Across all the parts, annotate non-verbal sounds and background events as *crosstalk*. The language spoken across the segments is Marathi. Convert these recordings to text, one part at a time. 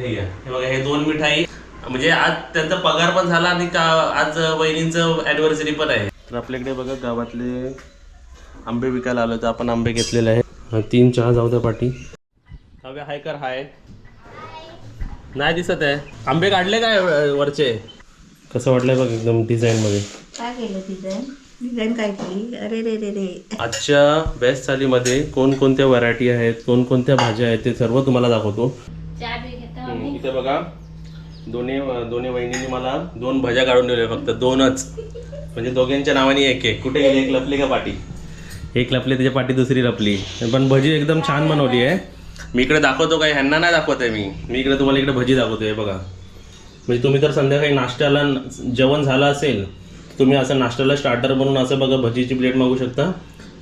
हे घ्या. हे बघा हे दोन मिठाई. म्हणजे आज त्यांचा पगार पण झाला आणि का आज वहिनींचं अॅनिव्हर्सरी पण आहे. तर आपल्याकडे बघा गावातले आंबे विकायला आलो तर आपण आंबे घेतलेले आहे हा, तीन चहा जाऊ द्या पाठी हवे हाय कर हाय. नाही दिसत आहे. आंबे काढले काय वरचे? कसं वाटलंय बघ एकदम डिझाईन मध्ये? काय केलं डिझाईन डिझाईन काय केली? अरे रे रे रे. आजच्या बेस्ट थालीमध्ये कोणकोणत्या व्हरायटी आहेत कोणकोणत्या भाज्या आहेत ते सर्व तुम्हाला दाखवतो. इथे बघा दोन्ही दोन्ही वहिनींनी मला दोन भज्या काढून ठेवल्या फक्त दोनच. म्हणजे दोघांच्या नावाने एक एक. कुठे गेली? एक लपली का पाटी? एक लपली त्याच्या पाठी दुसरी लपली. पण भजी एकदम छान बनवली आहे. मी इकडे दाखवतो काय ह्यांना नाही दाखवत आहे मी. मी इकडे तुम्हाला इकडे भजी दाखवतोय बघा. म्हणजे तुम्ही तर संध्याकाळी नाश्त्याला जेवण झालं असेल तुम्ही असं नाश्त्याला स्टार्टर बनवून असं बघा भजीची प्लेट मागू शकता.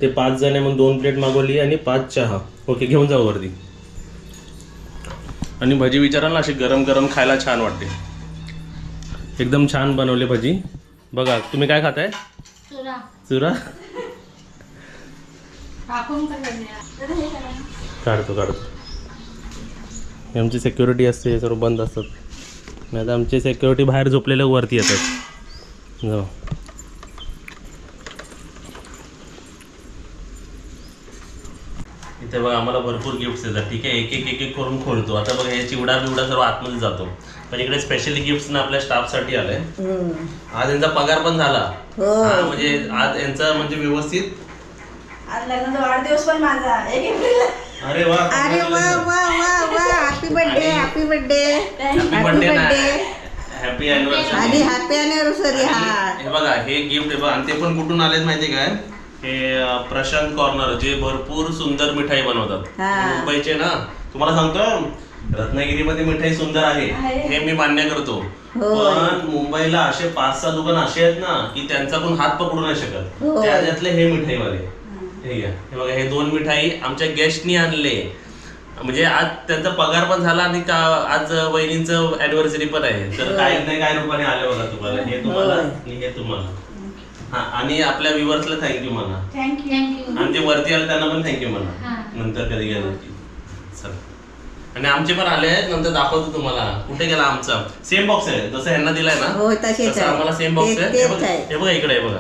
ते पाच जण आहे म्हणून दोन प्लेट मागवली आणि पाच चहा. ओके घेऊन जाऊ वरती. आणि भजी विचाराल ना अशी गरम गरम खायला छान वाटते. एकदम छान बनवले भजी. बघा तुम्ही काय खाताय? चुरा. काढतो काढतो. आमची सिक्युरिटी असते हे सर्व बंद असतात. नाही तर आमची सिक्युरिटी बाहेर झोपलेल्या वरती येतात. जाऊ. इथे बघा आम्हाला भरपूर गिफ्ट्स येतात. ठीक आहे? एक एक एक एक करून खोलतो. आता बघा हे चिवडा बिवडा सर्व आतमध्ये जातो. पण इकडे स्पेशली गिफ्ट्स ना आपल्या स्टाफसाठी आलंय हम्म. आज यांचा पगार पण झाला. हो. म्हणजे आज यांचा म्हणजे व्यवस्थित आज लग्नाचा वाढदिवस पण माझा. एक अरे वा. अरे वा वा वा वा. Happy birthday happy birthday happy birthday ना. आणि अॅनिव्हर्सरी हॅपी अॅनिव्हर्सरी हा. हे बघा हे गिफ्ट आहे बघा. आणि ते पण कुठून आलेत माहिती काय? हे प्रशांत कॉर्नर जे भरपूर सुंदर मिठाई बनवतात. मुंबईचे ना तुम्हाला सांगतो रत्नागिरीमध्ये मिठाई सुंदर आहे. हे मी मान्य करतो. पण मुंबईला असे पाच सहा दुकान असे आहेत ना की त्यांचा कोण हात पकडू नाही शकत. त्याच्यातले हे मिठाईवाले. हे. घ्या. हे बघा हे दोन मिठाई आमच्या गेस्टनी आणले. म्हणजे आज त्यांचा पगार पण झाला आणि का आज वहिनींचं अॅनिव्हर्सरी पण आहे. तर काय नाही काय रूपाने आले बघा तुम्हाला. हे तुम्हाला हे तुम्हाला. हा आणि आपल्या व्ह्युअर्सला थँक्यू म्हणा. थँक्यू आणि जे वरती आले त्यांना पण थँक्यू म्हणा. नंतर कधी गेलं की. चल. आणि आमचे पण आले आहेत नंतर दाखवतो तुम्हाला. कुठे गेला आमचा? सेम बॉक्स आहे. जसं ह्यांना दिलाय ना हो तसेच तसं आहे. आम्हाला सेम बॉक्स ते- आहे हे तेच बघा आहे. हे बघा इकडे आहे बघा.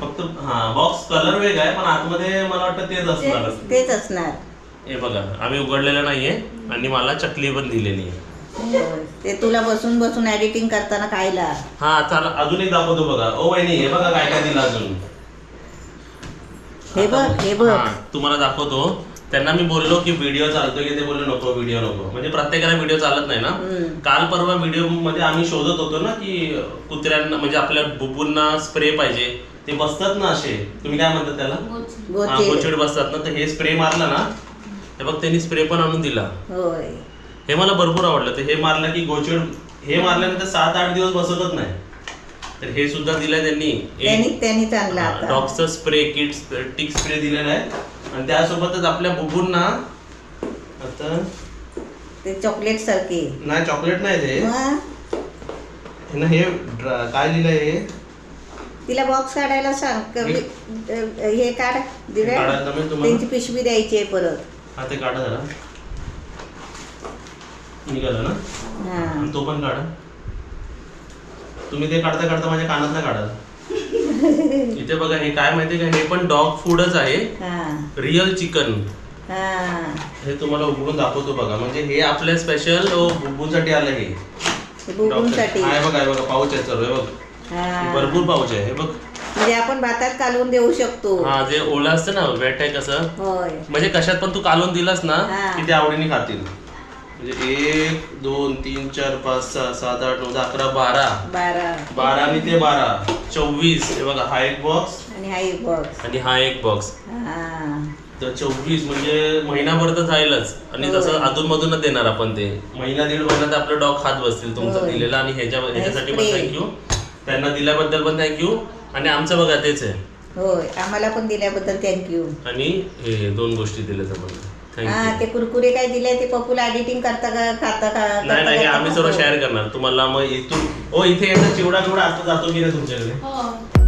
फक्त हा बॉक्स कलर वेगळा आहे पण आतमध्ये मला वाटतं तेच असणार तेच असणार. हे बघा आम्ही उघडलेलं नाहीये आणि मला चकली पण दिलेली आहे. ते तुला बसून बसून एडिटिंग करताना खायला. हा चला अजून एक दाखवतो बघा. ओ वहिनी हे बघा काय काय दिलं अजून. हे बघ हे बघ. हा, तुम्हाला दाखवतो. त्यांना मी बोललो की व्हिडिओ चालतोय की ते बोलले नको व्हिडिओ नको. म्हणजे प्रत्येकाला व्हिडिओ चालत नाही ना? हम्म. काल परवा व्हिडिओमध्ये आम्ही शोधत होतो ना की कुत्र्यांना म्हणजे आपल्या बुबूंना स्प्रे पाहिजे. ते बसतात ना असे. तुम्ही काय म्हणतात त्याला? हा, गोचिड बसतात ना. तर हे स्प्रे मारला ना हे बघ त्यांनी स्प्रे पण आणून दिला. होय. हे मला भरपूर आवडलं. तर हे मारलं की गोचिड हे मारल्यानंतर सात आठ दिवस बसतच नाही. तर हे सुद्धा दिलंय त्यांनी. त्यांनी आता. डॉगचं स्प्रे किट टिक स्प्रे दिलेला आहे. आणि त्यासोबतच आपल्या बुबूंना आता ते चॉकलेट सारखे. नाही चॉकलेट नाही ते. मग? हे हे ड्रा- काय लिहिलंय हे? तिला बॉक्स काढायला सांग. क- हे- काढ. दिव्या काढायला मी तुम्हाला. त्यांची पिशवी द्यायची आहे परत. हा ते काढा जरा. निघालं ना? हा. आणि तो पण काढा. तुम्ही ते काढता काढता माझ्या कानातला काढा *laughs* इथे बघा हे काय माहितीये का? हे पण डॉग फूडच आहे. हा. रिअल चिकन हा. हे तुम्हाला उघडून दाखवतो बघा. म्हणजे हे आपल्या स्पेशल बुबूंसाठी आलं हे. बुबुंसाठी. बघा हे बघा पाऊच आहे सर्व हे बघ. हा. भरपूर पाऊच आहे हे बघ. म्हणजे आपण भातात कालवून देऊ शकतो. हा जे ओला असतं ना वेट आहे कसं? होय. म्हणजे कशात पण तू कालून दिलास ना हा. की ते आवडीने खातील. म्हणजे एक दोन तीन चार पाच सहा सात आठ नऊ दहा अकरा बारा. बारा. बारा आणि ते बारा. चोवीस. हे बघा हा एक बॉक्स आणि हा एक बॉक्स आणि हा एक बॉक्स हा. तर चोवीस म्हणजे महिनाभर तर जाईलच आणि. तसं अधून मधूनच देणार आपण ते. महिना दीड महिना तर आपलं डॉग खात बसतील तुमचं होय. दिलेलं आणि ह्याच्या ह्याच्यासाठी पण. थँक्यू त्यांना दिल्याबद्दल पण थँक्यू आणि आमचं बघा तेच आहे. होय. आम्हाला पण दिल्याबद्दल थँक्यू आणि हे दोन गोष्टी दिल्या आपण. हा ते कुरकुरे काय दिले ते पप्पूला एडिटिंग करता का खाता का नाही नाही हे आम्ही सर्व शेअर करणार. तुम्हाला मग इथून ओ इथे येतं चिवडा चिवडा आता जातो की नाही तुमच्याकडे.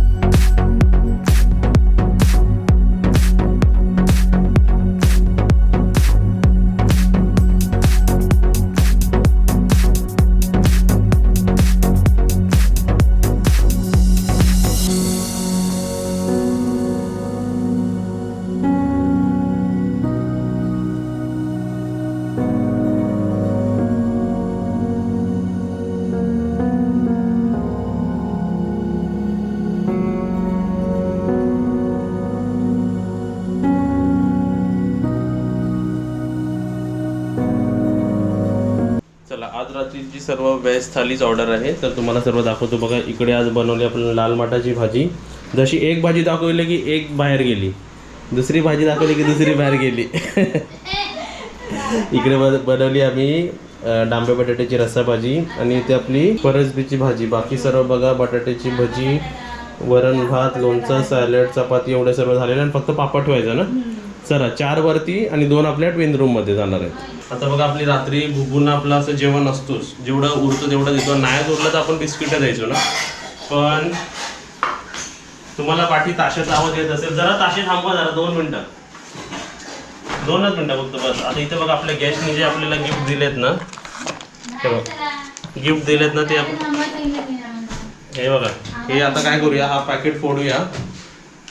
सर्व वेज थालीच ऑर्डर आहे. तर तुम्हाला सर्व दाखवतो बघा इकडे आज बनवली आपण लाल माठाची भाजी. जशी एक भाजी दाखवली की एक बाहेर गेली. दुसरी भाजी दाखवली की दुसरी बाहेर गेली. *laughs* इकडे बनवली आम्ही डांबे बटाट्याची रस्सा भाजी आणि ते आपली परसबीची भाजी. बाकी सर्व बघा बटाट्याची भजी वरण भात लोणचं सॅलड चपाती एवढं सर्व झालेलं आणि फक्त पापड ठेवायचं ना? चला चार वरती आणि दोन आपल्या ट्विन रूममध्ये जाणार आहेत. आता बघा आपली रात्री बुबूंना आपलं असं जेवण असतोच जेवढं उरतं तेवढं देतो. नाही उरलं तर आपण बिस्किटं द्यायचो ना? पण तुम्हाला पाठी ताशाचा आवाज येत असेल. जरा ताशे थांबवा जरा दोन मिनिटं. दोनच मिनिटं फक्त बस. आता इथे बघा आपल्या गेस्टने जे आपल्याला गिफ्ट दिलेत ना हे बघा. गिफ्ट दिलेत ना ते आपण हे बघा. हे आता काय करूया? हा पॅकेट फोडूया.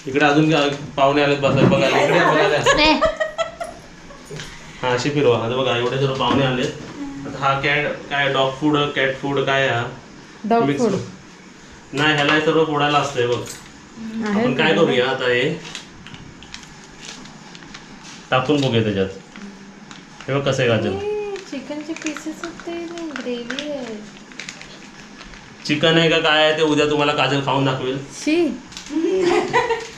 इकडे अजून काय पाहुणे आलेत बसायला बघायला. इकडे *laughs* बघायला. हा अशी फिरवा. आता बघा एवढे सर्व पाहुणे आलेत. आता हा कॅट काय डॉग फूड कॅट फूड काय हा? Dog Mix food. नाही ह्याला हे सर्व फोडायला असतंय बघ. आपण काय करूया आता हे? टाकून बघूया त्याच्यात. हे बघ कसं आहे गाजर. चिकनचे पीसेस होते ग्रेव्ही आहे. चिकन आहे का काय आहे ते उद्या तुम्हाला काजल खाऊन दाखवेल. शी. *laughs*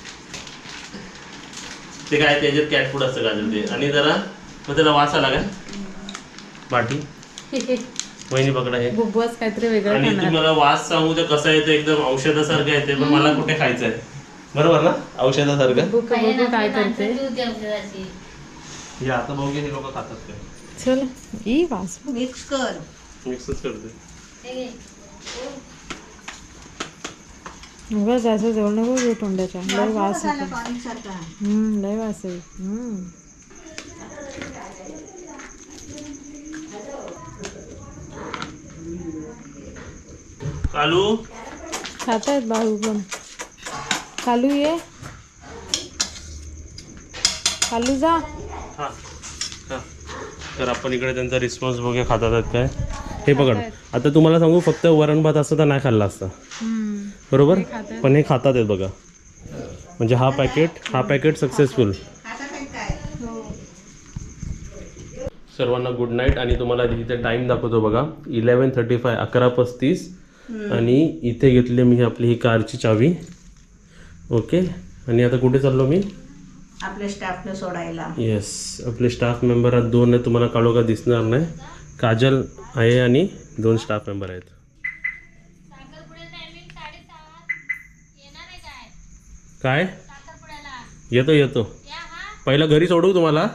ते काय त्याच्यात कॅट फूड असतं गाजर ते? आणि जरा मग त्याला वास आला काय बाटी. वहिनी पकडा हे. बुबवास काहीतरी वेगळं आणि खाणार. तुम्हाला वास सांगू ते कसं येतं एकदम औषधासारखं येते पण मला कुठे खायचं आहे बरोबर ना? औषधासारखं. बुक बघू काय करते? हे आता बघूया हे लोक खातात काय. चल ई वास. मिक्स कर. मिक्सच करते. बघ जास्त जवळ नको घेऊ तोंडाच्या. लय वास येतो. लय वास आहे. हम्म. कालू? खातायत बाळू पण. कालू ये? कालू जा. हा. हा. तर आपण इकडे त्यांचा रिस्पॉन्स बघूया खातात आहेत काय. हे पकड. आता तुम्हाला सांगू फक्त वरण भात असतं तर नाही खाल्ला असता. बरोबर? पण हे खातात आहेत बघा. म्हणजे हा पॅकेट हा पॅकेट सक्सेसफुल काय सर्वांना गुड नाईट आणि तुम्ला इथे टाइम दाखवतो बघा. इलेवन थर्टी फाय अकरा पस्तीस. आणि इथे घेतली मी आपली ही कारची चावी. ओके आणि आता कुठे चाललो मी? आपल्या स्टाफला सोडायला. येस आपले स्टाफ मेंबर दोन आहेत. तुम्हाला काळो का दिसणार नाही. काजल आहे आणि दोन स्टाफ मेंबर आहेत. काय? येतो येतो. पहिला घरी सोडू तुम्हाला.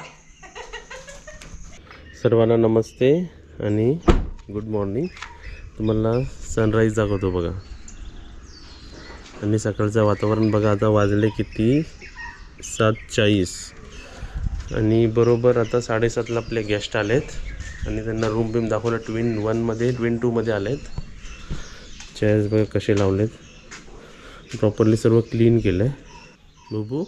सर्वांना नमस्ते आणि गुड मॉर्निंग तुम्हाला सनराईज दाखवतो बघा. आणि सकाळचं वातावरण बघा आता वाजले किती? सात चाळीस. आणि बरोबर आता साडेसातला आपले गेस्ट आलेत. आणि त्यांना रूम बिम दाखवलं ट्विन वनमध्ये ट्विन टूमध्ये आलेत. चेअर्स बघा कसे लावलेत. प्रॉपरली सर्व क्लीन केलं आहे बुबू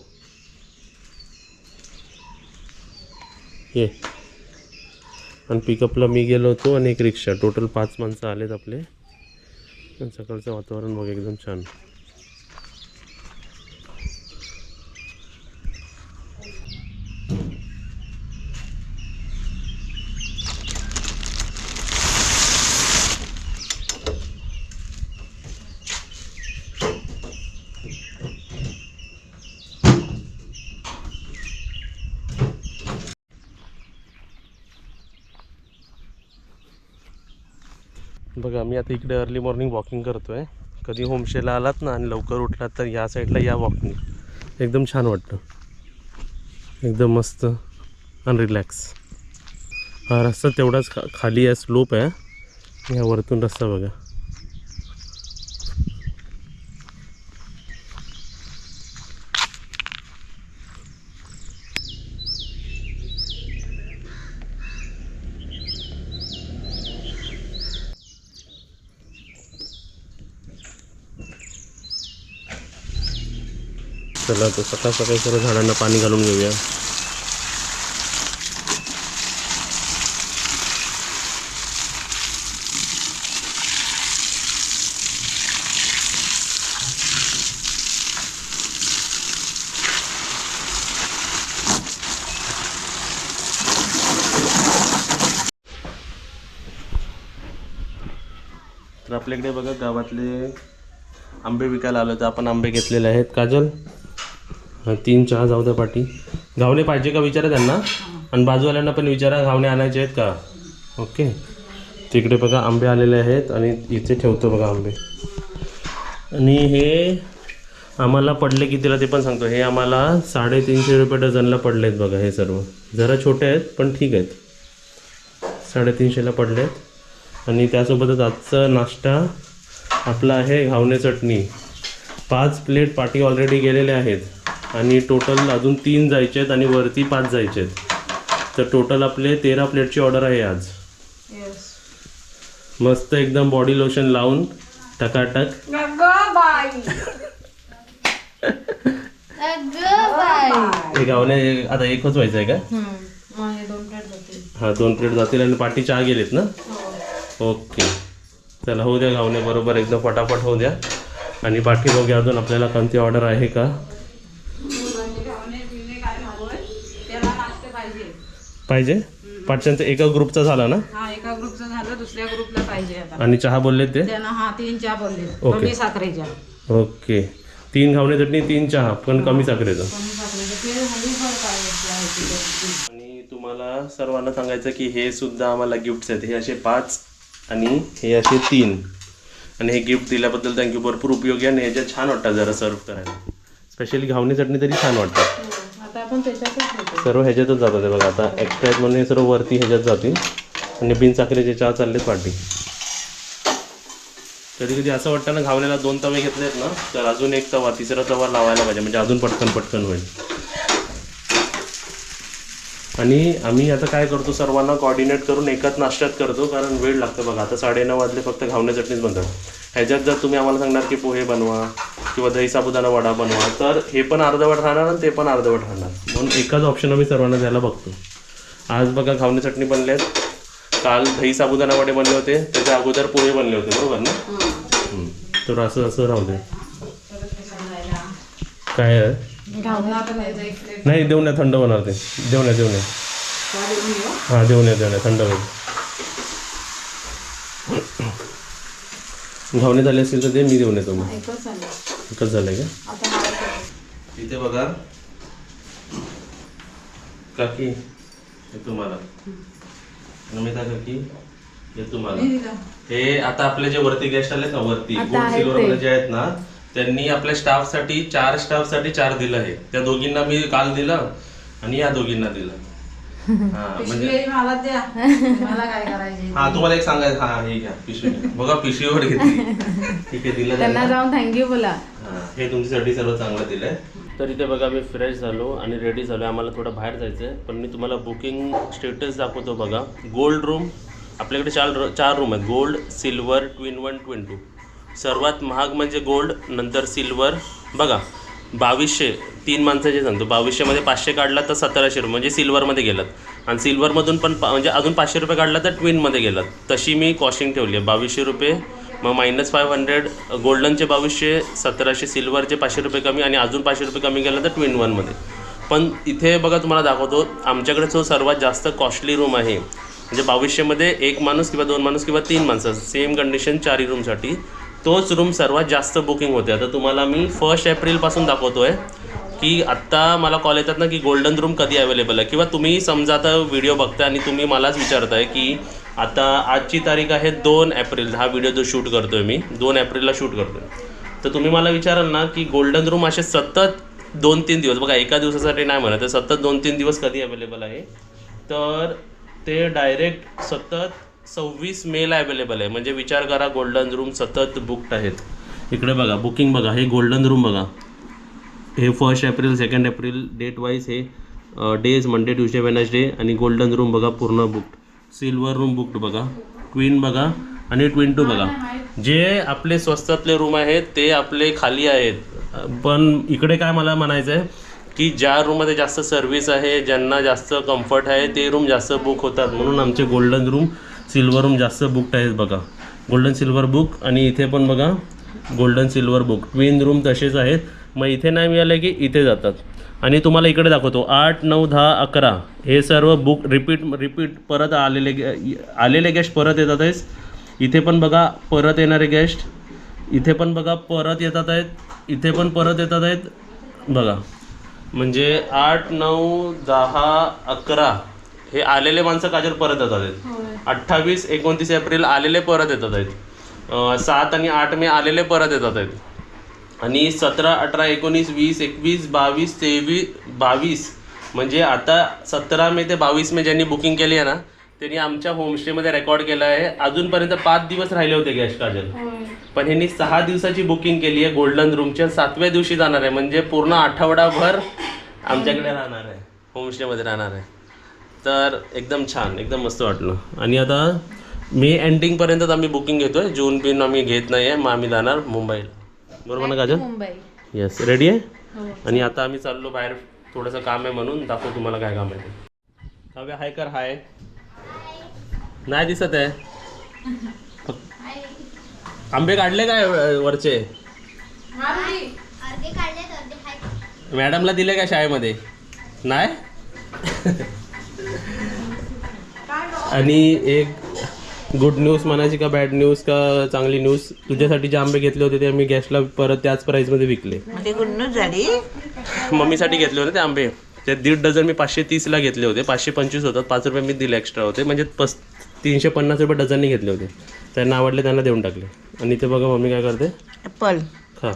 ये. आणि पिकअपला मी गेलो होतो आणि एक रिक्षा. टोटल पाच माणसं आलेत आपले. सकाळचं वातावरण बघ एकदम छान बघा मी आता इकडे अर्ली मॉर्निंग वॉकिंग करतो आहे कधी होमशेला आलात ना आणि लवकर उठलात तर या साईडला या वॉकिंग एकदम छान वाटतं. एकदम मस्त आणि रिलॅक्स हा रस्ता तेवढाच खा खाली आहे स्लोप आहे. या वरतून रस्ता बघा. चला तर सकाळ सकाळी सर्व झाडांना पाणी घालून घेऊया. तर आपल्याकडे बघा गावातले आंबे विकायला आलो तर आपण आंबे घेतलेले आहेत. काजल? हा तीन चहा जाऊ द्या पाठी घावणे पाहिजे का विचारा त्यांना? आणि बाजूवाल्यांना पण विचारा घावणे आणायचे आहेत का? ओके. तिकडे बघा आंबे आलेले आहेत आणि इथे ठेवतो बघा आंबे. आणि हे आम्हाला पडले कितीला ते पण सांगतो. हे आम्हाला साडेतीनशे रुपये डझनला पडले आहेत बघा हे सर्व. जरा छोटे आहेत पण ठीक आहेत. साडेतीनशेला पडलेत. आणि त्यासोबतच आजचा नाश्ता आपला आहे घावणे चटणी. पाच प्लेट पाटी ऑलरेडी गेलेले आहेत. आणि टोटल अजून तीन जायचे आहेत आणि वरती पाच जायचे आहेत. तर टोटल आपले तेरा प्लेटची ऑर्डर आहे आज. मस्त एकदम बॉडी लोशन लावून टकाटक. हे गावणे आता एकच व्हायचं आहे का हा दोन प्लेट जातील आणि पाठी चहा गेलेत ना? ओके. चला होऊ द्या गावणे बरोबर एकदम फटाफट होऊ द्या. आणि बाकी बघूया अजून आपल्याला कोणती ऑर्डर आहे का? पाहिजे? पाठच्यांचा एका ग्रुपचा झाला ना? हा एका ग्रुपचं झालं दुसऱ्या ग्रुपला पाहिजे आता. आणि चहा बोलले ते? त्यांना हा तीन चहा बोलले ओके. कमी साखरेच्या. ओके. तीन घावणे चटणी तीन चहा पण कमी साखरेचं. साखरेच्या ते हल्ली. आणि तुम्हाला सर्वांना सांगायचं की हे सुद्धा आम्हाला गिफ्ट्स आहेत. हे असे पाच आणि हे असे तीन. आणि हे गिफ्ट दिल्याबद्दल थँक्यू भरपूर उपयोगी आणि ह्याच्यात छान वाटतात जरा सर्व करायला. स्पेशली घावणी चटणी तरी छान वाटतात. आता आपण त्याच्यातच घेतो सर्व ह्याच्यातच जातात बघा. आता एक्स्ट्रा आहेत म्हणून हे सर्व वरती ह्याच्यात जातील. आणि बिनसाखरेचे चहा चाललेत पाठी कधी कधी असं वाटतं ना घावण्याला दोन तवे घेतलेत ना तर अजून एक तवा तिसरा तवा लावायला पाहिजे. म्हणजे अजून पटकन पटकन होईल. आणि आम्ही आता काय करतो सर्वांना कॉर्डिनेट करून एकाच नाश्त्यात करतो कारण वेळ लागतो बघा. आता साडेनऊ वाजले फक्त घावणे चटणीच बनतात. ह्याच्यात जर तुम्ही आम्हाला सांगणार की पोहे बनवा किंवा दही साबुदाणा वडा बनवा तर हे पण अर्धवट राहणार आणि ते पण अर्धवट राहणार. म्हणून एकाच ऑप्शन आम्ही सर्वांना द्यायला बघतो. आज बघा घावणे चटणी बनले आहेत. काल दही साबुदाणा वडे बनले होते त्याच्या अगोदर पोहे बनले होते बरोबर ना. तर असं असं राहू दे. काय आहे? नाही देऊन या थंड होणार ते. देऊन या देऊन या. हां देऊन या देऊन या थंड होईल. घावणे झाले असतील तर ते मी देऊन येतो मग. एकच झालं एकच झालंय का? इथे बघा. काकी हे तुम्हाला. नमिता काकी हे तुम्हाला. हे आता आपले जे वरती गेस्ट आले ना वरती गोल्ड सिल्वर मध्ये जे आहेत ना त्यांनी आपल्या स्टाफसाठी चार स्टाफसाठी चार दिलं आहे. त्या दोघींना मी काल दिलं आणि या दोघींना दिलं. *laughs* पिशवी मला द्या. *laughs* मला काय करायचे हा तुम्हाला एक सांगायचं. हा हे घ्या पिशवी. बघा पिशवीवर घेतली. *laughs* ठीक आहे दिलं त्यांना जाऊन थँक्यू बोला. हा, हे तुमच्यासाठी सर्व चांगलं दिलंय. तर इथे बघा मी फ्रेश झालो आणि रेडी झालो. आम्हाला थोडं बाहेर जायचं आहे पण मी तुम्हाला बुकिंग स्टेटस दाखवतो बघा. गोल्ड रूम आपल्याकडे चार चार रूम आहेत. Gold silver twin one twin two सर्वात महाग म्हणजे गोल्ड नंतर सिल्वर बघा बावीसशे तीन माणसाचे सांगतो. बावीसशेमध्ये पाचशे काढला तर सतराशे रुपये म्हणजे सिल्वरमध्ये गेलात. आणि सिल्वरमधून पण पा म्हणजे अजून पाचशे रुपये काढला तर ट्विनमध्ये गेलात. तशी मी कॉस्टिंग ठेवली आहे. बावीसशे रुपये मग मायनस फाईव्ह हंड्रेड गोल्डनचे बावीसशे सतराशे सिल्वरचे पाचशे रुपये कमी आणि अजून पाचशे रुपये कमी गेलं तर ट्विन वनमध्ये पण इथे बघा तुम्हाला दाखवतो आमच्याकडे जो सर्वात जास्त कॉस्टली रूम आहे म्हणजे बावीसशेमध्ये एक माणूस किंवा दोन माणूस किंवा तीन माणसं सेम कंडिशन चारही रूमसाठी तोच रूम सर्वात जास्त बुकिंग होते. आता तुम्हाला मी फर्स्ट एप्रिलपासून दाखवतो आहे की आत्ता मला कॉल येतात ना की गोल्डन रूम कधी अवेलेबल आहे. किंवा तुम्ही समजा आता व्हिडिओ बघताय आणि तुम्ही मलाच विचारताय की आता आजची तारीख आहे दोन एप्रिल हा व्हिडिओ जो शूट करतो आहे मी दोन एप्रिलला शूट करतो आहे तर तुम्ही मला विचाराल ना की गोल्डन रूम असे सतत दोन तीन दिवस बघा एका दिवसासाठी नाही म्हणत सतत दोन तीन दिवस कधी अवेलेबल आहे? तर ते डायरेक्ट सतत सव्वीस मेला अवेलेबल आहे. म्हणजे विचार करा गोल्डन रूम सतत बुकड आहेत. इकडे बघा बुकिंग बघा. हे गोल्डन रूम बघा. हे first April second April date wise हे डेज मंडे ट्युजडे वेनसडे आणि गोल्डन रूम बघा पूर्ण बुकड सिल्वर रूम बुकड बघा. क्वीन बघा आणि ट्विन टू बघा. जे आपले स्वस्तातले रूम आहेत ते आपले खाली आहेत. पण इकडे काय मला म्हणायचं आहे की ज्या रूममध्ये जास्त सर्व्हिस आहे ज्यांना जास्त कम्फर्ट आहे ते रूम जास्त बुक होतात. म्हणून आमचे गोल्डन रूम सिल्वर रूम जास्त बुक्ड आहेत बघा. गोल्डन सिल्वर बुक आणि इथे पण बघा golden silver book twin room तसेच आहेत. मग इथे नाही मिळाले की इथे जातात. आणि तुम्हाला इकडे दाखवतो. आठ नऊ दहा अकरा. हे सर्व बुक रिपीट रिपीट परत आलेले आलेले गेस्ट परत येतात आहेस. इथे पण बघा परत येणारे गेस्ट इथे पण बघा परत येतात आहेत. इथे पण परत येतात आहेत. बघा. म्हणजे आठ नऊ दहा अकरा. हे आलेले माणसं काजल परत येतात आहेत? हो. अठ्ठावीस एकोणतीस एप्रिल आलेले परत येतात आहेत. सात आणि आठ मे आलेले परत येतात आहेत. आणि सतरा अठरा एकोणीस वीस एकवीस बावीस तेवीस बावीस म्हणजे आता सतरा मे ते बावीस मे ज्यांनी बुकिंग केली आहे ना त्यांनी आमच्या होमस्टेमध्ये रेकॉर्ड केलं आहे. अजूनपर्यंत पाच दिवस राहिले होते गॅस काजल. पण ह्यांनी सहा दिवसाची बुकिंग केली आहे गोल्डन रूमच्या सातव्या दिवशी जाणार आहे. म्हणजे पूर्ण आठवडाभर आमच्याकडे राहणार आहे. होमस्टेमध्ये राहणार आहे. तर एकदम छान एकदम मस्त वाटलं. आणि आता मे एंडिंगपर्यंतच आम्ही बुकिंग घेतोय. जून बिन आम्ही घेत नाही आहे मग आम्ही जाणार मुंबईला बरोबर ना काजल मुंबई. येस रेडी आहे? आणि आता आम्ही चाललो बाहेर थोडंसं काम आहे म्हणून दाखवू तुम्हाला काय काम आहे ते. हवे हाय कर हाय नाही दिसत आहे. *laughs* आंबे काढले काय वरचे? मॅडमला दिले काय शाळेमध्ये? नाही? *laughs* आणि एक गुड न्यूज म्हणायची का बॅड न्यूज का चांगली न्यूज तुझ्यासाठी जे आंबे घेतले होते ते आम्ही गॅसला परत त्याच प्राईसमध्ये विकले. म्हणजे गुन्नूच झाली. मम्मीसाठी घेतले होते ते आंबे. ते दीड डझन मी पाचशे तीसला घेतले होते. पाचशे पंचवीस होतात. पाच रुपये मी दिले एक्स्ट्रा होते. म्हणजे पस तीनशे पन्नास रुपये डझननी घेतले होते. त्यांना आवडले त्यांना देऊन टाकले. आणि ते बघा मम्मी काय करते. ॲपल खा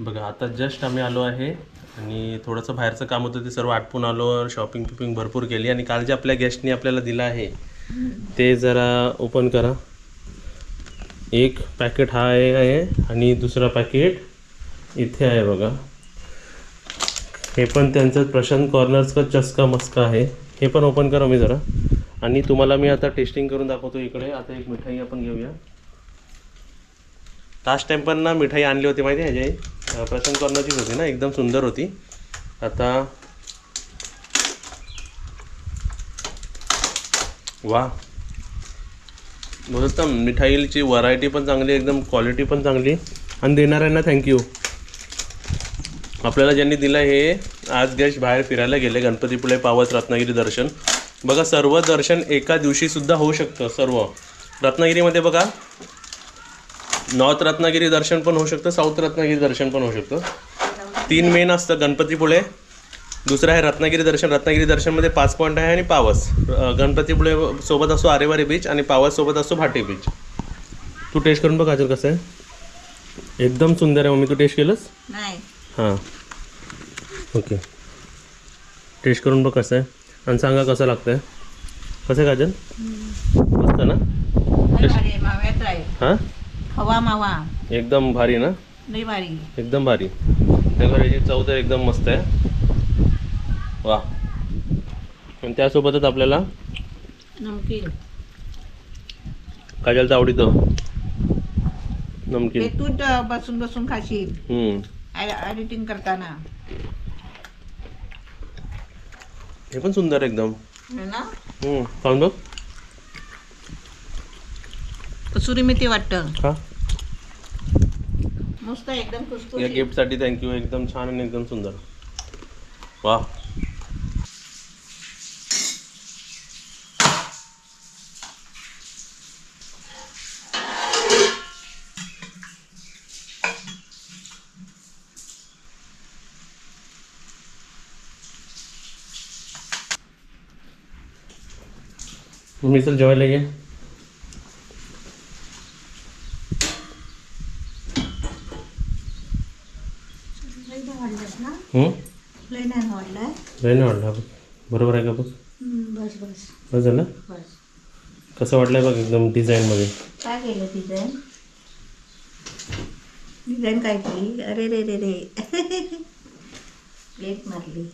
बघा आता जस्ट आम्ही आलो आहे आणि थोडंसं बाहेरचं काम होतं ते सर्व आटपून आलो शॉपिंग पिपिंग भरपूर केली आणि काल जे आपल्या गेस्टनी आपल्याला दिलं आहे ते जरा ओपन करा. एक पॅकेट हा आहे आणि दुसरा पॅकेट इथे आहे बघा. हे पण त्यांचं प्रशांत कॉर्नर्सचा चस्का मस्का आहे. हे पण ओपन करा मी जरा. आणि तुम्हाला मी आता टेस्टिंग करून दाखवतो इकडे. आता एक मिठाई आपण घेऊया. लास्ट टाइम पण ना मिठाई आणली होती माहिती आहे ह्याची प्रशांत कॉर्नरचीच होती ना एकदम सुंदर होती. आता वा. बोलत मिठाईची व्हरायटी पण चांगली एकदम क्वालिटी पण चांगली. आणि देणाऱ्यांना थँक्यू आपल्याला ज्यांनी दिलं हे आज गॅस बाहेर फिरायला गेले गणपतीपुळे पावस रत्नागिरी दर्शन. बघा सर्व दर्शन एका दिवशीसुद्धा होऊ शकतं सर्व. रत्नागिरीमध्ये बघा नॉर्थ रत्नागिरी दर्शन पण होऊ शकतं साऊथ रत्नागिरी दर्शन पण होऊ शकतं. तीन मेन असतं गणपतीपुळे. दुसरं आहे रत्नागिरी दर्शन. रत्नागिरी दर्शनमध्ये पाच पॉईंट आहे आणि पावस. गणपतीपुळे सोबत असतो आरेवारी बीच आणि पावस सोबत असतो भाटी बीच तू टेस्ट करून बघ अजून कसं आहे. एकदम सुंदर आहे. मम्मी तू टेस्ट केलंस? हां. ओके. टेस्ट करून बघ कसं आहे. आणि सांगा कसं लागतं आहे कसं आहे काजल? मस्त ना? हां? हवा मावा. एकदम भारी ना? लई भारी. एकदम भारी. त्यावर याची चव तर एकदम मस्त आहे. वा. आणि त्यासोबतच आपल्याला नमकीन. काजलचं आवडीचं हे नमकीन तू बसून बसून खाशील. हम्म. एडिटिंग करताना. हे पण सुंदर आहे एकदम. है ना? हम्म. खाऊन बघ. कसुरी मेथी वाटतं. खा मस्त एकदम या खुसखुशीत गिफ्टसाठी थँक्यू एकदम छान आणि एकदम सुंदर. वा. मी चल जेवायला ये लय नाही वाटलं बघ बरोबर आहे का बघ बस बस. बस झालं? बस. कसं वाटलंय बघ एकदम डिझाईनमध्ये काय केलं डिझाईन डिझाईन काय केली? अरे रे रे रे. प्लेट मारली.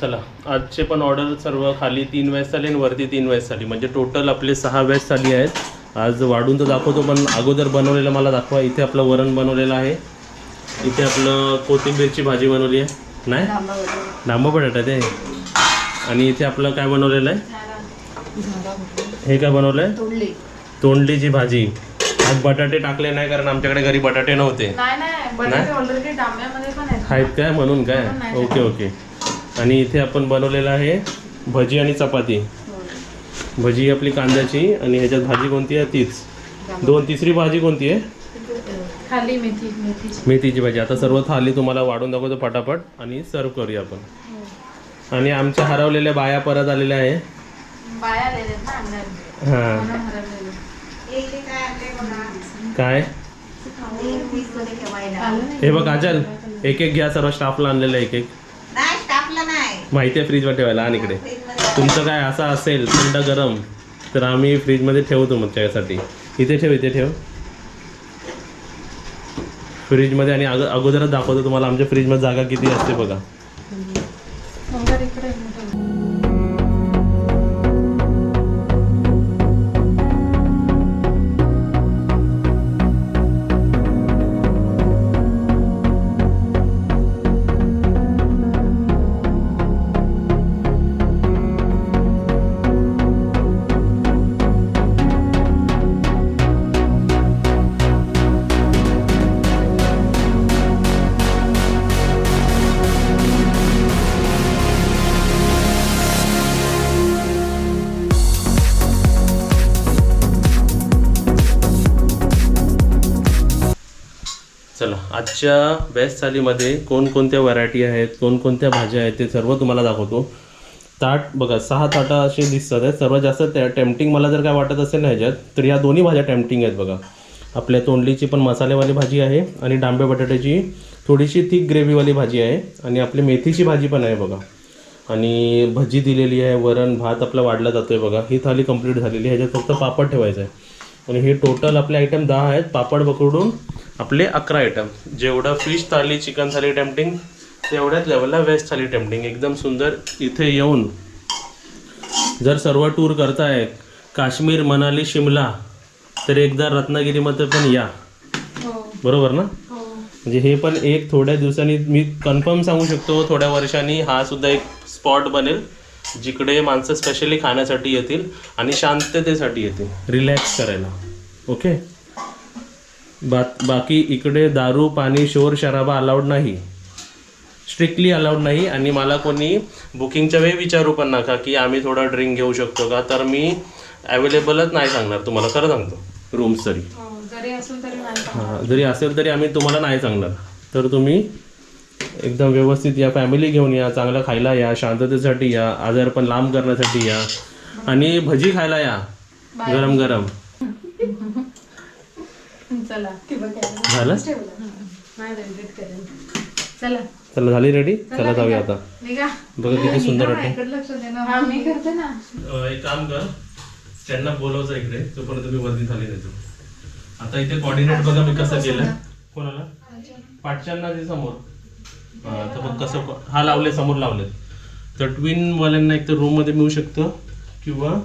चला आजचे पण ऑर्डर सर्व खाली तीन वेळेस झाली आणि वरती तीन वेळेस झाली म्हणजे टोटल आपले सहा वेळेस झाली आहेत. आज वाढून तर दाखवतो पण अगोदर बनवलेलं मला दाखवा. इथे आपलं वरण बनवलेलं आहे. इथे आपलं कोथिंबीरची भाजी बनवली आहे. नाही? डांबा बटाटा ते आणि इथे आपलं काय बनवलेलं आहे? हे काय बनवलं आहे तोडली तोंडलीची भाजी. आज बटाटे टाकले नाही कारण आमच्याकडे घरी बटाटे नव्हते. आहेत. आहेत काय म्हणून काय? Okay okay. आणि इथे आपण बनवलेलं आहे भजी आणि चपाती. भजी आपली कांद्याची आणि ह्याच्यात भाजी कोणती आहे? तीच. दोन तिसरी भाजी कोणती आहे? खाली मेथी मेथी मेथीची भाजी. आता सर्व थाली तुम्हाला वाढून दाखवतो पटापट आणि सर्व करूया आपण. आणि आमच्या हरवलेल्या बाया परत आलेल्या आहे. बाया आलेले ना अंगणात. हां. हरवलेले काय? हे बघ काजल एक एक घ्या सर्व स्टाफला आणलेलं आहे एक एक. नाही स्टाफला नाही. माहिती आहे फ्रीजवर ठेवायला आणि इकडे. तुमचं काय असं असेल थंड गरम तर आम्ही फ्रीजमध्ये ठेवतो मग त्यासाठी. इथे ठेव इथे ठेव. फ्रीजमध्ये आणि अग अगोदरच दाखवतो तुम्हाला आमच्या फ्रीजमध्ये जागा किती असते बघा. आजच्या बेस्ट थालीमध्ये कोणकोणत्या व्हरायटी आहेत कोणकोणत्या भाज्या आहेत ते सर्व तुम्हाला दाखवतो. ताट बघा सहा ताटं असे दिसतात आहेत. सर्वात जास्त त्या टेम्पटिंग मला जर काय वाटत असेल ना ह्याच्यात तर या दोन्ही भाज्या टेम्पटिंग आहेत बघा. आपल्या तोंडलीची पण मसालेवाली भाजी आहे आणि डांबे बटाट्याची थोडीशी थिक ग्रेव्हीवाली भाजी आहे आणि आपली मेथीची भाजी पण आहे बघा. आणि भजी दिलेली आहे वरण भात आपला वाढला जातो आहे बघा. ही थाली कंप्लीट झालेली आहे. ह्याच्यात फक्त पापड ठेवायचं आहे. आणि हे टोटल आपले आयटम दहा आहेत. पापड पकडून आपले अकरा आयटम जेवढं fish thali chicken thali tempting तेवढ्याच लेवलला वेज थाली टेम्पटिंग एकदम सुंदर इथे येऊन. जर सर्व टूर करताय काश्मीर मनाली शिमला तर एकदा रत्नागिरीमध्ये पण या. बरोबर ना? म्हणजे हे पण एक थोड्या दिवसांनी मी कन्फर्म सांगू शकतो थोड्या वर्षांनी हा सुद्धा एक स्पॉट बनेल जिकडे माणसं स्पेशली खाण्यासाठी येतील आणि शांततेसाठी येतील. रिलॅक्स करायला. ओके बा बाकी इकडे दारू पाणी शोर शराबा अलाउड नाही. स्ट्रिक्टली अलाउड नाही आणि मला कोणी बुकिंगच्या वेळी विचारू पण नका की आम्ही थोडा ड्रिंक घेऊ शकतो का? तर मी अवेलेबलच नाही सांगणार. तुम्हाला खरं सांगतो. रूम्स तरी जरी असेल तरी नाही हां जरी असेल तरी आम्ही तुम्हाला नाही सांगणार. तर तुम्ही एकदम व्यवस्थित या फॅमिली घेऊन या चांगलं खायला या शांततेसाठी या आजार पण लांब करण्यासाठी या. आणि भजी खायला या. गरम गरम चला झालं? चला. चला झाली रेडी चला जाऊया आता. बघा किती सुंदर वाटते इकडे लक्ष दे ना. हा मी करते ना. एक काम कर. त्यांना बोलवचं इकडे. तोपर्यंत मी वरती थाली देतो आता इथे कॉर्डिनेट बघा मी कसं केलं कोणाला? पाठच्यांना ते समोर. तर बघ कसं हा लावले समोर लावले तर ट्विन वाल्यांना एक तर रूममध्ये मिळू शकतं किंवा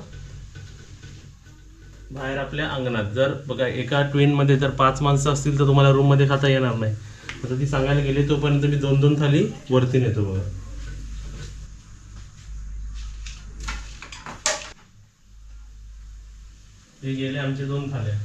बाहेर आपल्या अंगणात. जर बघा एका ट्वेनमध्ये जर पाच माणसं असतील तर तुम्हाला रूममध्ये खाता येणार नाही. आता ती सांगायला गेली तोपर्यंत मी दोन दोन थाली वरती नेतो बघा. हे गेले आमचे दोन थाल्या.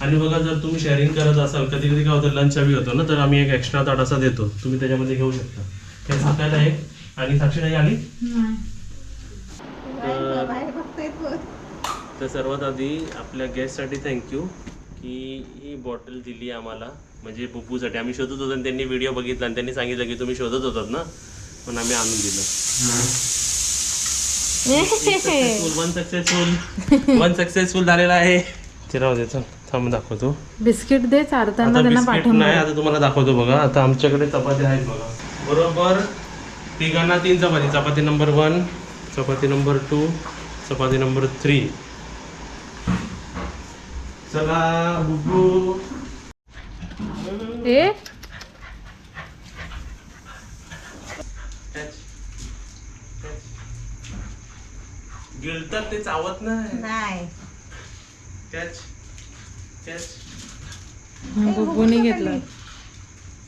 आणि बघा जर तुम्ही शेअरिंग करत असाल कधी कधी काय होतं लंच हवी होतो ना तर आम्ही एक एक्स्ट्रा ताट असा देतो. तुम्ही त्याच्यामध्ये घेऊ शकता. हे झाकायला एक आणि साक्षी नाही. आली तर सर्वात आधी आपल्या गेस्टसाठी थँक्यू की ही बॉटल दिली आम्हाला. म्हणजे बुब्बूसाठी. आम्ही शोधत होतो आणि त्यांनी व्हिडिओ बघितला आणि त्यांनी सांगितलं की तुम्ही शोधत होतात ना? पण आम्ही आणून दिलं. वन सक्सेसफुल वन सक्सेसफुल झालेला आहे. ते राहू दे चल. थांब दाखवतो. बिस्किट दे चारताना आता त्यांना बिस्किट नाही आता तुम्हाला दाखवतो बघा. आता आमच्याकडे चपाती आहेत बघा. बरोबर? तिघांना तीन चपाती. चपाती नंबर वन चपाती नंबर टू चपाती नंबर थ्री. चला बुब्बू ए? गिळतात ते चावत नाही. नाही. बुब्बूनी घेतलं?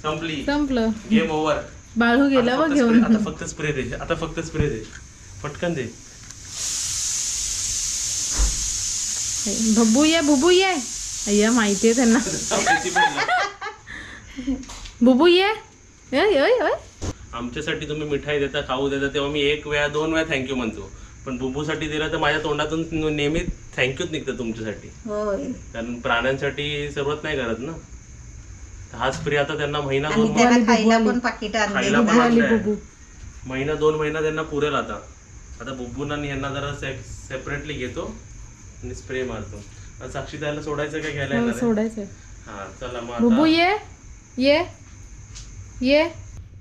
संपली. संपलं. गेम ओव्हर बाळू गेला बघ घेऊन. आता फक्त स्प्रे दे. आता फक्त स्प्रे दे. पटकन दे. बब्बू ये बुबू ये. अय्या माहितीये त्यांना. बुबू ये. अय अय अय आमच्यासाठी तुम्ही मिठाई देता खाऊ देता तेव्हा मी एक वेळा दोन वेळा थँक्यू म्हणतो. पण बुबूसाठी दिलं तर माझ्या तोंडातून नेहमी थँक्यूच निघतं तुमच्यासाठी. होय. कारण प्राण्यांसाठी सर्वच नाही करत ना. हाच प्रिय आता त्यांना महिना आणि दोन त्याला खायला पण पाकिट खायला आणले पण आली आणलंय. बुबू. महिना दोन महिना त्यांना पुरेल आता. आता बुब्बूना आणि यांना जरा सेपरेटली घेतो आणि स्प्रे मारतो. आता साक्षी त्याला सोडायचं काय घ्यायला हो, येणार आहे? सोडायचंय. हा चला मग बुबू आता ये? ये? ये?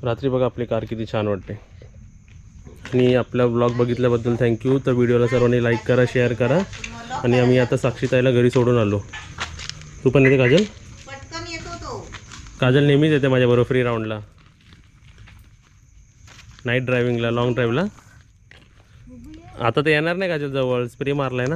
रात्री बघा आपली कार किती छान वाटते. आणि आपला ब्लॉग बघितल्याबद्दल थँक्यू तर व्हिडिओला सर्वांनी लाईक करा शेअर करा. आणि आम्ही आता साक्षीताईला घरी सोडून आलो. तू पण येते काजल? तो. काजल नेहमीच येते माझ्याबरोबर फ्री राऊंडला नाईट ड्रायव्हिंगला लॉंग ड्राईव्हला आता तर येणार नाही काजल जवळ. स्प्रे मारलाय ना.